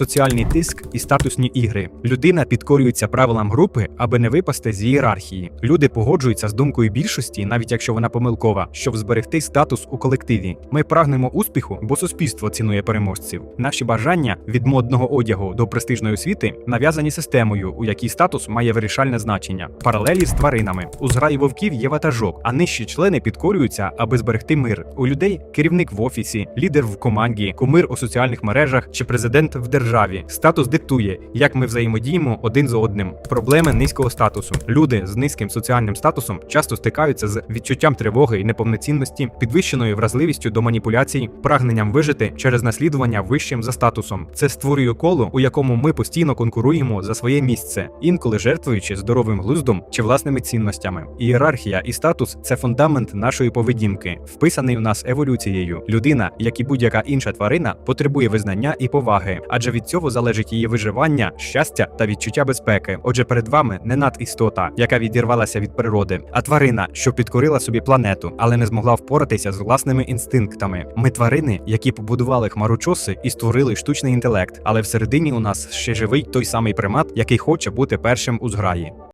соціальний тиск і статусні ігри. Людина підкорюється правилам групи, аби не випасти з ієрархії. Люди погоджуються з думкою більшості, навіть якщо вона помилкова, щоб зберегти статус у колективі. Ми прагнемо успіху, бо суспільство цінує переможців. Наші бажання від модного одягу до престижної освіти нав'язані системою, у якій статус має вирішальне значення. Паралелі з тваринами. У зграї вовків є ватажок, а нижчі члени підкорюються, аби зберегти мир. У людей керівник в офісі, лідер в команді, кумир у соціальних мережах чи президент в державі. Статус диктує, як ми взаємодіємо один з одним. Проблеми низького статусу. Люди з низьким соціальним статусом часто стикаються з відчуттям тривоги і неповноцінності, підвищеною вразливістю до маніпуляцій, прагненням вижити через наслідування вищим за статусом. Це створює коло, у якому ми постійно конкуруємо за своє місце, інколи жертвуючи здоровим глуздом чи власними цінностями. Ієрархія і статус це фундамент нашої поведінки, вписаний у нас еволюцією. Людина, як і будь-яка інша тварина, потребує визнання і поваги, адже від цього залежить її виживання, щастя та відчуття безпеки. Отже, перед вами не надістота, яка відірвалася від природи, а тварина, що підкорила собі планету, але не змогла впоратися з власними інстинктами. Ми тварини, які побудували хмарочоси і створили штучний інтелект, але всередині у нас ще живий той самий примат, який хоче бути першим у зграї.